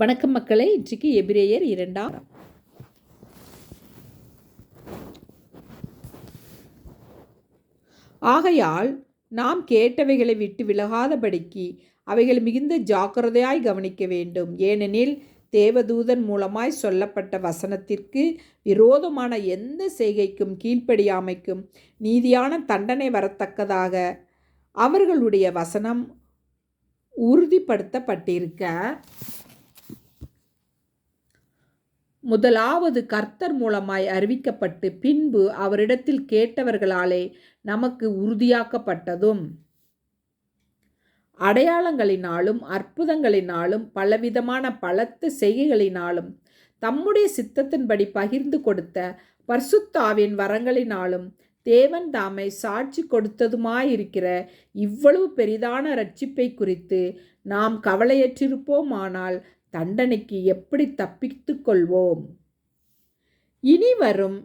வணக்கம் மக்களே இன்றைக்கு எபிரேயர் இரண்டாம். ஆகையால் நாம் கேட்டவைகளை விட்டு விலகாதபடிக்கு அவைகள் மிகுந்த ஜாக்கிரதையாய் கவனிக்க வேண்டும். ஏனெனில் தேவதூதன் மூலமாய் சொல்லப்பட்ட வசனத்திற்கு விரோதமான எந்த செய்கைக்கும் கீழ்ப்படியாமைக்கும் நீதியான தண்டனை வரத்தக்கதாக அவர்களுடைய வசனம் உறுதிப்படுத்தப்பட்டிருக்க முதலாவது கர்த்தர் மூலமாய் அறிவிக்கப்பட்டு பின்பு அவரிடத்தில் கேட்டவர்களாலே நமக்கு உறுதியாக்கப்பட்டதும். அடையாளங்களினாலும் அற்புதங்களினாலும் பலவிதமான பலத்த செய்கைகளினாலும் தம்முடைய சித்தத்தின்படி பகிர்ந்து கொடுத்த பர்சுத்தாவின் வரங்களினாலும் தேவன் தாமை சாட்சி கொடுத்ததுமாயிருக்கிற இவ்வளவு பெரிதான ரட்சிப்பை குறித்து நாம் கவலையற்றிருப்போமானால் தண்டனைக்கு எப்படி தப்பித்து கொள்வோம்? இனி வரும்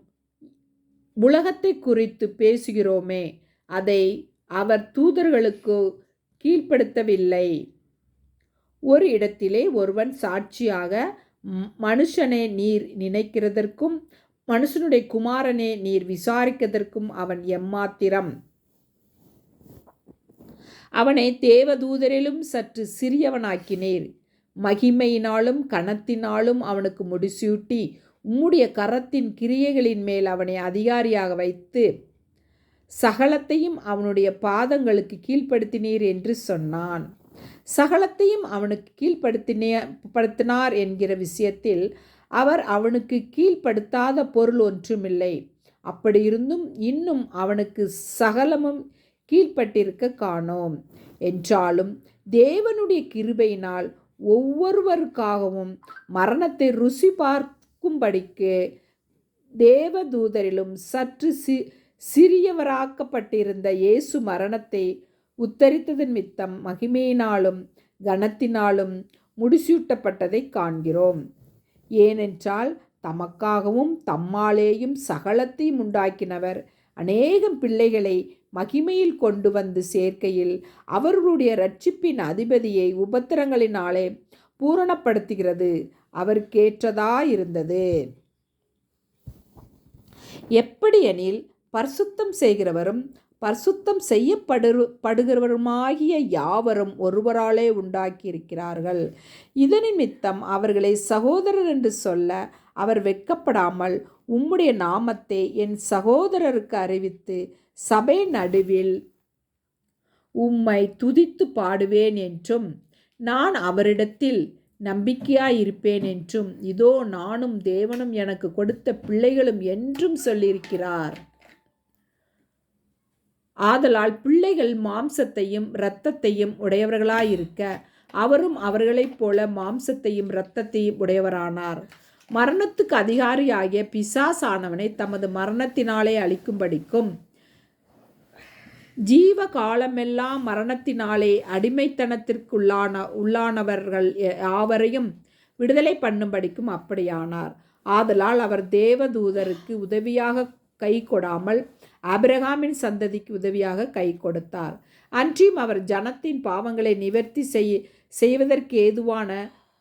உலகத்தை குறித்து பேசுகிறோமே. அதை அவர் தூதர்களுக்கு கீழ்ப்படுத்தவில்லை. ஒரு இடத்திலே ஒருவன் சாட்சியாக மனுஷனே நீர் நினைக்கிறதற்கும் மனுஷனுடைய குமாரனே நீர் விசாரிக்கதற்கும் அவன் எம்மாத்திரம். அவனை தேவதூதரிலும் சற்று சிறியவனாக்கினேன் மகிமையினாலும் கணத்தினாலும் அவனுக்கு முடிசூட்டி உம்முடைய கரத்தின் கிரியைகளின் மேல் அவனை அதிகாரியாக வைத்து சகலத்தையும் அவனுடைய பாதங்களுக்கு கீழ்ப்படுத்தினீர் என்று சொன்னான். சகலத்தையும் அவனுக்கு கீழ்ப்படுத்தினே படுத்தினார் என்கிற விஷயத்தில் அவர் அவனுக்கு கீழ்ப்படுத்தாத பொருள் ஒன்றுமில்லை. அப்படி இருந்தும் இன்னும் அவனுக்கு சகலமும் கீழ்ப்பட்டிருக்க காணோம். என்றாலும் தேவனுடைய கிருபையினால் ஒவ்வொருவருக்காகவும் மரணத்தை ருசி பார்க்கும்படிக்கு தேவதூதரிலும் சற்று சி சிறியவராக்கப்பட்டிருந்த இயேசு மரணத்தை உத்தரித்ததன் மித்தம் மகிமையினாலும் கனத்தினாலும் முடிசூட்டப்பட்டதை காண்கிறோம். ஏனென்றால் தமக்காகவும் தம்மாலேயும் சகலத்தையும் உண்டாக்கினவர். அநேகம் பிள்ளைகளை மகிமையில் கொண்டு வந்து சேர்க்கையில் அவர்களுடைய ரட்சிப்பின் அதிபதியை உபத்திரங்களினாலே பூரணப்படுத்துகிறது. அவருக்கேற்றதாயிருந்தது எப்படியெனில் பரிசுத்தம் செய்கிறவரும் பரிசுத்தம் செய்யப்படு படுகிறவருமாகிய யாவரும் ஒருவராலே உண்டாக்கியிருக்கிறார்கள். இது நிமித்தம் அவர்களை சகோதரர் என்று சொல்ல அவர் வெட்கப்படாமல் உம்முடைய நாமத்தை என் சகோதரருக்கு அறிவித்து சபை நடுவில் உம்மை துதித்து பாடுவேன் என்றும் நான் அவரிடத்தில் நம்பிக்கையாயிருப்பேன் என்றும் இதோ நானும் தேவனும் எனக்கு கொடுத்த பிள்ளைகளும் என்றும் சொல்லியிருக்கிறார். ஆதலால் பிள்ளைகள் மாம்சத்தையும் இரத்தத்தையும் உடையவர்களாயிருக்க அவரும் அவர்களைப் போல மாம்சத்தையும் இரத்தத்தையும் உடையவரானார். மரணத்துக்கு அதிகாரியாகிய பிசாசானவனை தமது மரணத்தினாலே அழிக்கும்படிக்கும் ஜீவ காலமெல்லாம் மரணத்தினாலே அடிமைத்தனத்திற்குள்ளான உள்ளானவர்கள் யாவரையும் விடுதலை பண்ணும்படிக்கும் அப்படியானார். ஆதலால் அவர் தேவதூதருக்கு உதவியாக கை கொடாமல் அபிரகாமின் சந்ததிக்கு உதவியாக கை கொடுத்தார். அன்றியும் அவர் ஜனத்தின் பாவங்களை நிவர்த்தி செய் செய்வதற்கு ஏதுவான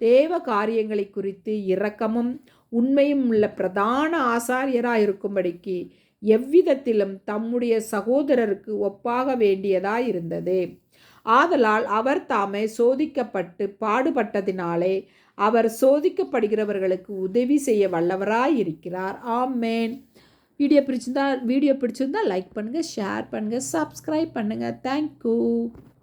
தேவ காரியங்களை குறித்து இரக்கமும் உண்மையும் உள்ள பிரதான ஆசாரியராக இருக்கும்படிக்கு எவ்விதத்திலும் தம்முடைய சகோதரருக்கு ஒப்பாக வேண்டியதாயிருந்தது. ஆதலால் அவர் தாமே சோதிக்கப்பட்டு பாடுபட்டதினாலே அவர் சோதிக்கப்படுகிறவர்களுக்கு உதவி செய்ய வல்லவராயிருக்கிறார். ஆமேன். வீடியோ பிடிச்சிருந்தா வீடியோ பிடிச்சிருந்தா லைக் பண்ணுங்கள் ஷேர் பண்ணுங்கள் சப்ஸ்கிரைப் பண்ணுங்கள் தேங்க்யூ